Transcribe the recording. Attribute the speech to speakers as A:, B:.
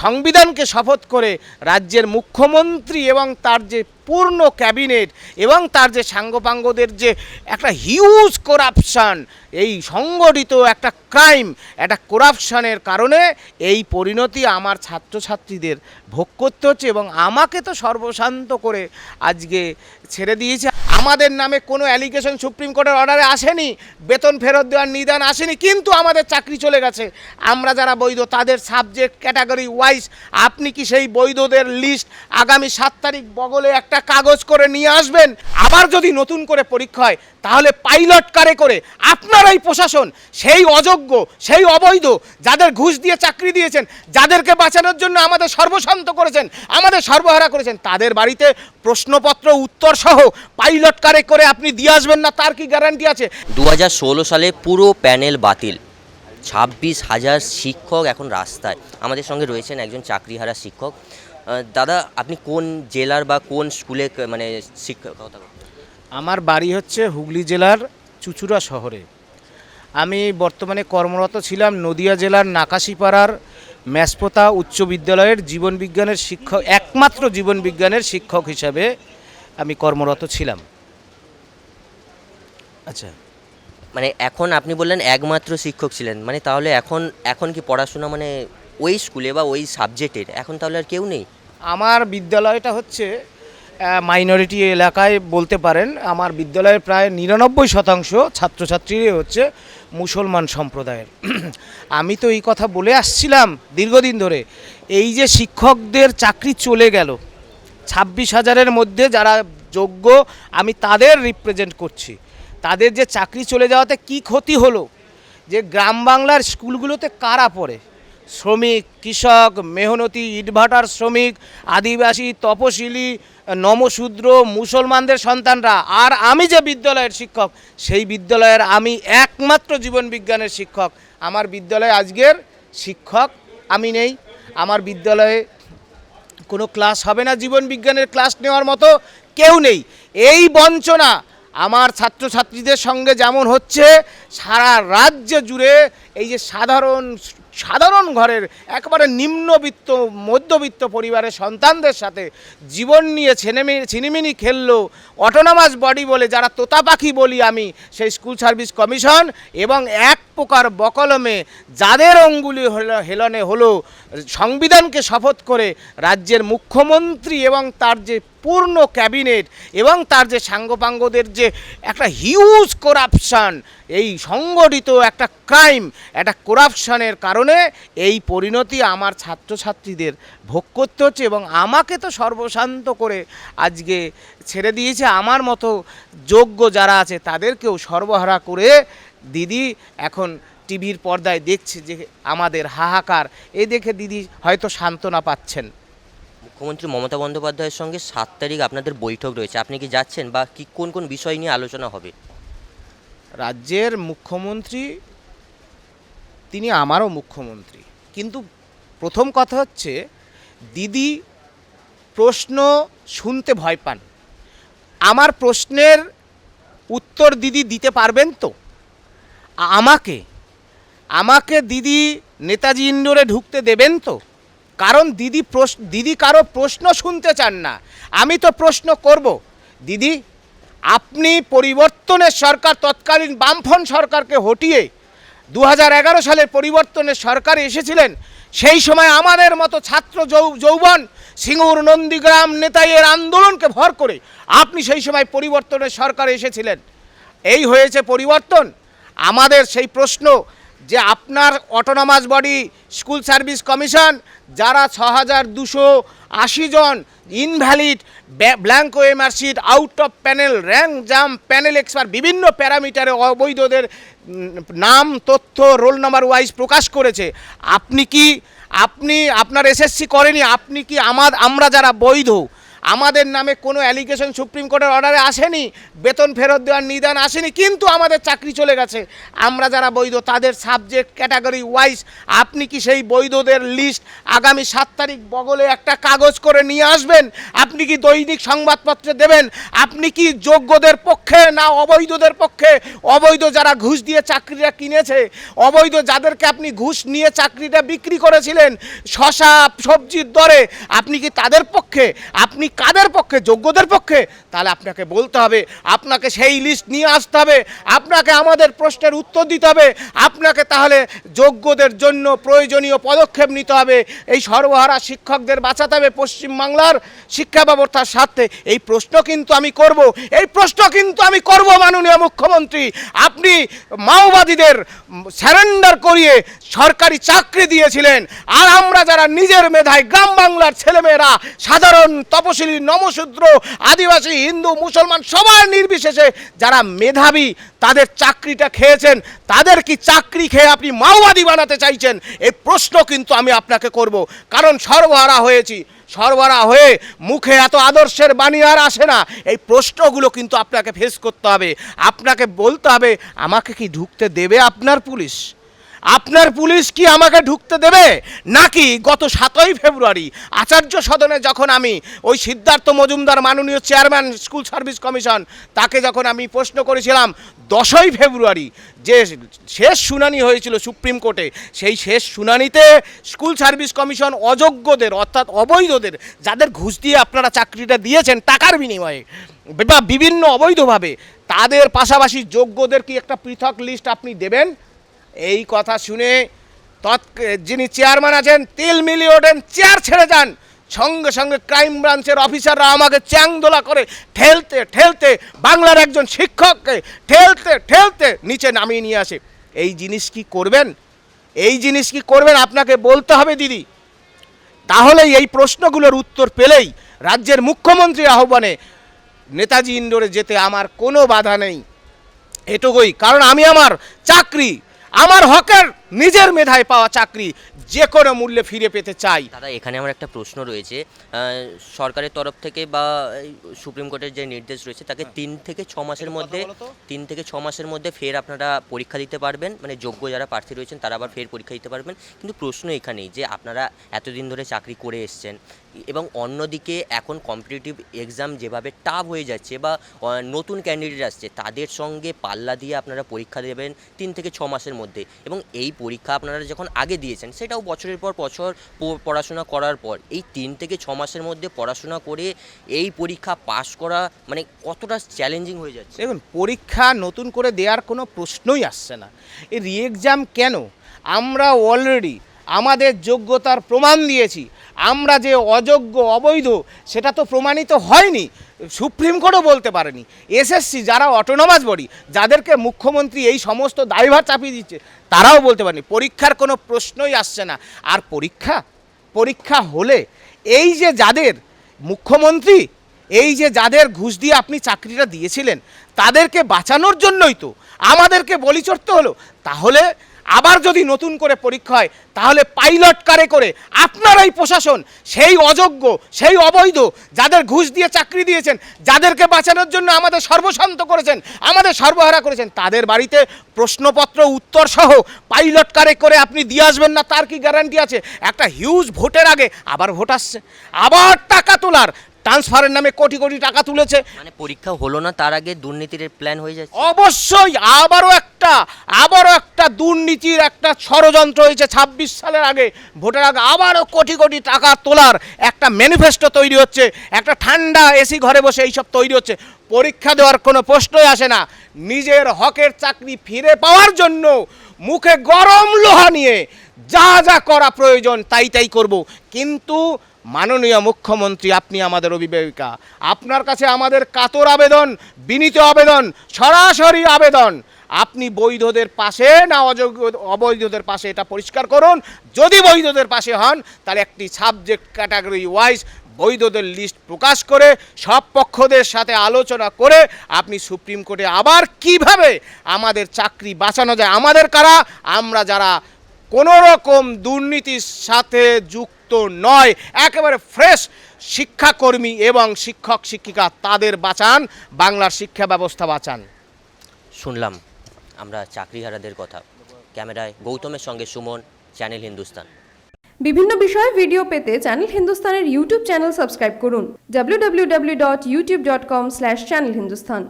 A: সংবিধানকে শপথ করে রাজ্যের মুখ্যমন্ত্রী এবং তার যে পূর্ণ ক্যাবিনেট এবং তার যে সাঙ্গপাঙ্গদের যে একটা হিউজ করাপশান, এই সংগঠিত একটা ক্রাইম, একটা করাপশানের কারণে এই পরিণতি আমার ছাত্রছাত্রীদের ভোগ করতে হচ্ছে এবং আমাকে তো সর্বশান্ত করে আজকে ছেড়ে দিয়েছে। আমাদের নামে কোনো অ্যালিগেশন সুপ্রিম কোর্টের অর্ডারে আসেনি, বেতন ফেরত দেওয়ার নিদান আসেনি, কিন্তু আমাদের চাকরি চলে গেছে। আমরা যারা বৈধ, তাদের সাবজেক্ট ক্যাটাগরি ওয়াইজ আপনি কি সেই বৈধদের লিস্ট আগামী সাত তারিখ বগলে একটা কাগজ করে নিয়ে আসবেন? আবার যদি নতুন করে পরীক্ষা হয়, তাহলে পাইলট কারে করে? আপনারাই প্রশাসন, সেই অযোগ্য, সেই অবৈধ, যাদের ঘুষ দিয়ে চাকরি দিয়েছেন, যাদেরকে বাঁচানোর জন্য আমাদের সর্বশান্ত করেছেন, আমাদের সর্বহারা করেছেন, তাদের বাড়িতে প্রশ্নপত্র উত্তর সহ পাইলট কারে করে আপনি দিয়ে আসবেন না তার কি গ্যারান্টি আছে?
B: দু হাজার ষোলো সালে পুরো প্যানেল বাতিল। ছাব্বিশ হাজার শিক্ষক এখন রাস্তায়। আমাদের সঙ্গে রয়েছেন একজন চাকরিহারা শিক্ষক। দাদা আপনি কোন জেলার বা কোন স্কুলে মানে শিক্ষকতা?
A: আমার বাড়ি হচ্ছে হুগলি জেলার চুচুড়া শহরে। আমি বর্তমানে কর্মরত ছিলাম নদিয়া জেলার নাকাশিপাড়ার ম্যাসপোতা উচ্চ বিদ্যালয়ের জীবন বিজ্ঞানের শিক্ষক একমাত্র জীবন বিজ্ঞানের শিক্ষক হিসাবে আমি কর্মরত ছিলাম। আচ্ছা।
B: মানে এখন আপনি বললেন একমাত্র শিক্ষক ছিলেন মানে তাহলে এখন এখন কি পড়াশোনা মানে ওই স্কুলে বা ওই সাবজেক্টের? এখন তাহলে আর কেউ নেই?
A: আমার বিদ্যালয়টা হচ্ছে মাইনরিটি এলাকায় বলতে পারেন আমার বিদ্যালয়ের প্রায় নিরানব্বই শতাংশ ছাত্রছাত্রীরাই হচ্ছে মুসলমান সম্প্রদায়ের। আমি তো এই কথা বলে আসছিলাম দীর্ঘদিন ধরে এই যে শিক্ষকদের চাকরি চলে গেল ছাব্বিশ হাজারের মধ্যে যারা যোগ্য আমি তাদের রিপ্রেজেন্ট করছি। তাদের যে চাকরি চলে যাওয়াতে কি ক্ষতি হলো? যে গ্রাম বাংলার স্কুলগুলোতে কারা পড়ে? শ্রমিক, কৃষক, মেহনতি, ইটভাটার শ্রমিক, আদিবাসী, তপশিলি, নমশূদ্র, মুসলমানদের সন্তানরা। আর আমি যে বিদ্যালয়ের শিক্ষক, সেই বিদ্যালয়ের আমি একমাত্র জীবন বিজ্ঞানের শিক্ষক। আমার বিদ্যালয়ে আজকের শিক্ষক আমি নেই। আমার বিদ্যালয়ে কোনো ক্লাস হবে না জীবন বিজ্ঞানের ক্লাস নেওয়ার মতো কেউ নেই। এই বঞ্চনা আমার ছাত্রছাত্রীদের সঙ্গে যেমন হচ্ছে সারা রাজ্য জুড়ে এই যে সাধারণ সাধারণ ঘরের একবারে নিম্নবিত্ত, মধ্যবিত্ত পরিবারের সন্তানদের সাথে জীবন নিয়ে ছেনেমি, ছিনিমিনি খেললো অটোনমাস বডি বলে যারা তোতা পাখি বলি আমি, সেই স্কুল সার্ভিস কমিশন এবং এক প্রকার বকলমে যাদের অঙ্গুলি হল- হেলনে হলো, সংবিধানকে শপথ করে রাজ্যের মুখ্যমন্ত্রী এবং তার যে পূর্ণ ক্যাবিনেট এবং তার যে সাঙ্গপাঙ্গদের যে একটা হিউজ করাপশান এই সংগঠিত একটা ক্রাইম একটা করাপশানের কারণে এই পরিণতি আমার ছাত্রছাত্রীদের ভোগ করতে হচ্ছে এবং আমাকে তো সর্বশান্ত করে আজকে ছেড়ে দিয়েছে। আমার মতো যোগ্য যারা আছে তাদেরকেও সর্বহারা করে দিদি এখন টিভির পর্দায় দেখছে যে আমাদের হাহাকার। এই দেখে দিদি হয়তো সান্ত্বনা পাচ্ছেন।
B: মুখ্যমন্ত্রী মমতা বন্দ্যোপাধ্যায়ের সঙ্গে সাত তারিখ আপনাদের বৈঠক রয়েছে। আপনি কি যাচ্ছেন বা কি কোন কোন বিষয় নিয়ে আলোচনা হবে?
A: রাজ্যের মুখ্যমন্ত্রী, তিনি আমারও মুখ্যমন্ত্রী। কিন্তু প্রথম কথা হচ্ছে, দিদি প্রশ্ন শুনতে ভয় পান। আমার প্রশ্নের উত্তর দিদি দিতে পারবেন তো? আমাকে আমাকে দিদি নেতাজি ইন্ডোরে ঢুকতে দেবেন তো? কারণ দিদি প্রশ্ন, দিদি কারও প্রশ্ন শুনতে চান না। আমি তো প্রশ্ন করব। দিদি আপনি পরিবর্তনের সরকার, তৎকালীন বামফ্রন্ট সরকারকে হটিয়ে দু সালের পরিবর্তনের সরকার এসেছিলেন, সেই সময় আমাদের মতো ছাত্র যৌবন সিঙ্গুর নন্দীগ্রাম নেতাইয়ের আন্দোলনকে ভর করে আপনি সেই সময় পরিবর্তনের সরকার এসেছিলেন। এই হয়েছে পরিবর্তন। আমাদের সেই প্রশ্ন যে আপনার autonomous body school service commission যারা ছ হাজার দুশো আশি জন invalid blank OMR sheet out of panel rank jump panel expire বিভিন্ন প্যারামিটারে অবৈধদের নাম, তথ্য রোল নাম্বার ওয়াইজ প্রকাশ করেছে। আপনি কি, আপনি, আপনার এসএসসি করেনি, আপনি কি আমার আমরা যারা বৈধ আমাদের নামে কোনো অ্যালিগেশন সুপ্রিম কোর্টের অর্ডারে আসেনি, বেতন ফেরত দেওয়ার নিদান আসেনি, কিন্তু আমাদের চাকরি চলে গেছে। আমরা যারা বৈধ, তাদের সাবজেক্ট ক্যাটাগরি ওয়াইজ আপনি কি সেই বৈধদের লিস্ট আগামী সাত তারিখ বগলে একটা কাগজ করে নিয়ে আসবেন? আপনি কি দৈনিক সংবাদপত্রে দেবেন? আপনি কি যোগ্যদের পক্ষে না অবৈধদের পক্ষে? অবৈধ যারা ঘুষ দিয়ে চাকরিটা কিনেছে, অবৈধ যাদেরকে আপনি ঘুষ নিয়ে চাকরিটা বিক্রি করেছিলেন, শশা সবজির দরে, আপনি কি তাদের পক্ষে? আপনি কাদের পক্ষে? যোগ্যদের পক্ষে? তাহলে আপনাকে বলতে হবে, আপনাকে সেই লিস্ট নিয়ে আসতে হবে, আপনাকে আমাদের প্রশ্নের উত্তর দিতে হবে, আপনাকে তাহলে যোগ্যদের জন্য প্রয়োজনীয় পদক্ষেপ নিতে হবে। এই সর্বহারা শিক্ষকদের বাঁচাতে হবে পশ্চিমবাংলার শিক্ষা ব্যবস্থার স্বার্থে। এই প্রশ্ন কিন্তু আমি করব, এই প্রশ্ন কিন্তু আমি করব, মাননীয় মুখ্যমন্ত্রী। আপনি মাওবাদীদের স্যারেন্ডার করিয়ে সরকারি চাকরি দিয়েছিলেন, আর আমরা যারা নিজের মেধায় গ্রাম বাংলার ছেলেমেয়েরা, সাধারণ তপশিলি নমশূদ্র আদিবাসী, হিন্দু, মুসলমান সবার নির্বিশেষে যারা মেধাবী, তাদের চাকরিটা খেয়েছেন, তাদের কি চাকরি খেয়ে আপনি মাওবাদী বানাতে চাইছেন? এই প্রশ্ন কিন্তু আমি আপনাকে করব। কারণ সর্বহারা হয়েছি সর্বহারা হয়ে মুখে এত আদর্শের বাণী আর আসে না। এই প্রশ্নগুলো কিন্তু আপনাকে ফেস করতে হবে। আপনাকে বলতে হবে, আমাকে কি ঢুকতে দেবে আপনার পুলিশ? আপনার পুলিশ কি আমাকে ঢুকতে দেবে? নাকি গত সাতই ফেব্রুয়ারি আচার্য সদনে যখন আমি ওই সিদ্ধার্থ মজুমদার মাননীয় চেয়ারম্যান, স্কুল সার্ভিস কমিশন, তাকে যখন আমি প্রশ্ন করেছিলাম দশই ফেব্রুয়ারি যে শেষ শুনানি হয়েছিল সুপ্রিম কোর্টে, সেই শেষ শুনানিতে স্কুল সার্ভিস কমিশন অযোগ্যদের, অর্থাৎ অবৈধদের, যাদের ঘুষ দিয়ে আপনারা চাকরিটা দিয়েছেন টাকার বিনিময়ে, বা বিভিন্ন অবৈধভাবে, তাদের পাশাপাশি যোগ্যদের কি একটা পৃথক লিস্ট আপনি দেবেন? এই কথা শুনে তৎ যিনি চেয়ারম্যান আছেন, তিল মিলিয়ে ওঠেন, চেয়ার ছেড়ে যান। সঙ্গে সঙ্গে ক্রাইম ব্রাঞ্চের অফিসাররা আমাকে চ্যাংদোলা করে ঠেলতে ঠেলতে, বাংলার একজন শিক্ষককে ঠেলতে ঠেলতে নিচে নামিয়ে নিয়ে আসে। এই জিনিস কি করবেন? এই জিনিস কি করবেন? আপনাকে বলতে হবে, দিদি। তাহলে এই প্রশ্নগুলোর উত্তর পেলেই রাজ্যের মুখ্যমন্ত্রী আহ্বানে নেতাজি ইন্ডোরে যেতে আমার কোনো বাধা নেই। এটুকুই। কারণ আমি আমার চাকরি আমার হকের নিজের মেধায় পাওয়া চাকরি যে কোনো মূল্যে ফিরে পেতে চাই।
B: দাদা এখানে আমার একটা প্রশ্ন রয়েছে। সরকারের তরফ থেকে বা সুপ্রিম কোর্টের যে নির্দেশ রয়েছে তাকে তিন থেকে ছ মাসের মধ্যে তিন থেকে ছ মাসের মধ্যে ফের আপনারা পরীক্ষা দিতে পারবেন। মানে যোগ্য যারা প্রার্থী রয়েছেন তারা আবার ফের পরীক্ষা দিতে পারবেন। কিন্তু প্রশ্ন এখানেই যে আপনারা এতদিন ধরে চাকরি করে এসছেন এবং অন্যদিকে এখন কম্পিটিটিভ এক্সাম যেভাবে টাফ হয়ে যাচ্ছে বা নতুন ক্যান্ডিডেট আসছে তাদের সঙ্গে পাল্লা দিয়ে আপনারা পরীক্ষা দেবেন তিন থেকে ছ মাসের মধ্যে। এবং এই পরীক্ষা আপনারা যখন আগে দিয়েছেন, সেটাও বছরের পর বছর পড়াশোনা করার পর, এই তিন থেকে ছ মাসের মধ্যে পড়াশোনা করে এই পরীক্ষা পাশ করা মানে কতটা চ্যালেঞ্জিং হয়ে যাচ্ছে?
A: দেখুন, পরীক্ষা নতুন করে দেওয়ার কোনো প্রশ্নই আসছে না। এই রি এক্সাম কেন? আমরা অলরেডি আমাদের যোগ্যতার প্রমাণ দিয়েছি। আমরা যে অযোগ্য, অবৈধ, সেটা তো প্রমাণিত হয়নি, সুপ্রিম কোর্টও বলতে পারেনি। এসএসসি যারা অটোনমাস বডি যাদেরকে মুখ্যমন্ত্রী এই সমস্ত দায়ভার চাপিয়ে দিচ্ছে, তারাও বলতে পারেনি। পরীক্ষার কোনো প্রশ্নই আসছে না। আর পরীক্ষা পরীক্ষা হলে এই যে যাদের মুখ্যমন্ত্রী, এই যে যাদের ঘুষ দিয়ে আপনি চাকরিটা দিয়েছিলেন, তাদেরকে বাঁচানোর জন্যই তো, আমাদেরকে বলি চড়তে হলো। তাহলে আবার যদি নতুন করে পরীক্ষা হয় তাহলে পাইলট কারে করে? আপনারাই প্রশাসন সেই অযোগ্য সেই অবৈধ যাদের ঘুষ দিয়ে চাকরি দিয়েছেন যাদেরকে বাঁচানোর জন্য আমাদের সর্বশান্ত করেছেন আমাদের সর্বহারা করেছেন তাদের বাড়িতে প্রশ্নপত্র উত্তর সহ পাইলট কারে করে আপনি দিয়ে আসবেন না তার কি গ্যারান্টি আছে? একটা হিউজ ভোটের আগে আবার ভোট আসছে। আবার টাকা তোলার। ট্রান্সফারের নামে কোটি কোটি টাকা তুলেছে।
B: মানে পরীক্ষা হলো না তার আগে দুর্নীতির প্ল্যান হয়ে যাচ্ছে।
A: অবশ্যই আবারও একটা, আবারও একটা দুর্নীতির একটা ষড়যন্ত্র হয়েছে। ছাব্বিশ সালের আগে, ভোটের আগে আবারও কোটি কোটি টাকা তোলার একটা ম্যানিফেস্টো তৈরি হচ্ছে। একটা ঠান্ডা এসি ঘরে বসে এইসব তৈরি হচ্ছে। পরীক্ষা দেওয়ার কোনো প্রশ্নই আসে না। নিজের হকের চাকরি ফিরে পাওয়ার জন্য মুখে গরম লোহা নিয়ে যা যা করা প্রয়োজন তাই তাই করব। কিন্তু মাননীয় মুখ্যমন্ত্রী, আপনি আমাদের অভিভাবিকা। আপনার কাছে আমাদের কাতর আবেদন, বিনীত আবেদন, সরাসরি আবেদন। আপনি বৈধদের পাশে না অযোগ্য, অবৈধদের পাশে এটা পরিষ্কার করুন। যদি বৈধদের পাশে হন, তাহলে একটি সাবজেক্ট ক্যাটাগরি ওয়াইজ বৈধদের লিস্ট প্রকাশ করে, সব পক্ষদের সাথে আলোচনা করে আপনি সুপ্রিম কোর্টে আবার কীভাবে আমাদের চাকরি বাঁচানো যায়, আমাদের কারা? আমরা যারা কোনো রকম দুর্নীতির সাথে যুক্ত নয়, একেবারে ফ্রেশ শিক্ষাকর্মী এবং শিক্ষক শিক্ষিকা তাদের বাঁচান, বাংলার শিক্ষা ব্যবস্থা বাঁচান।
B: শুনলাম। আমরা চাকরিহারাদের কথা। ক্যামেরায় গৌতমের সঙ্গে সুমন, চ্যানেল হিন্দুস্তান।
C: বিভিন্ন বিষয়ে ভিডিও পেতে চ্যানেল হিন্দুস্তানের ইউটিউব চ্যানেল সাবস্ক্রাইব করুন। www.youtube.com/channelhindustan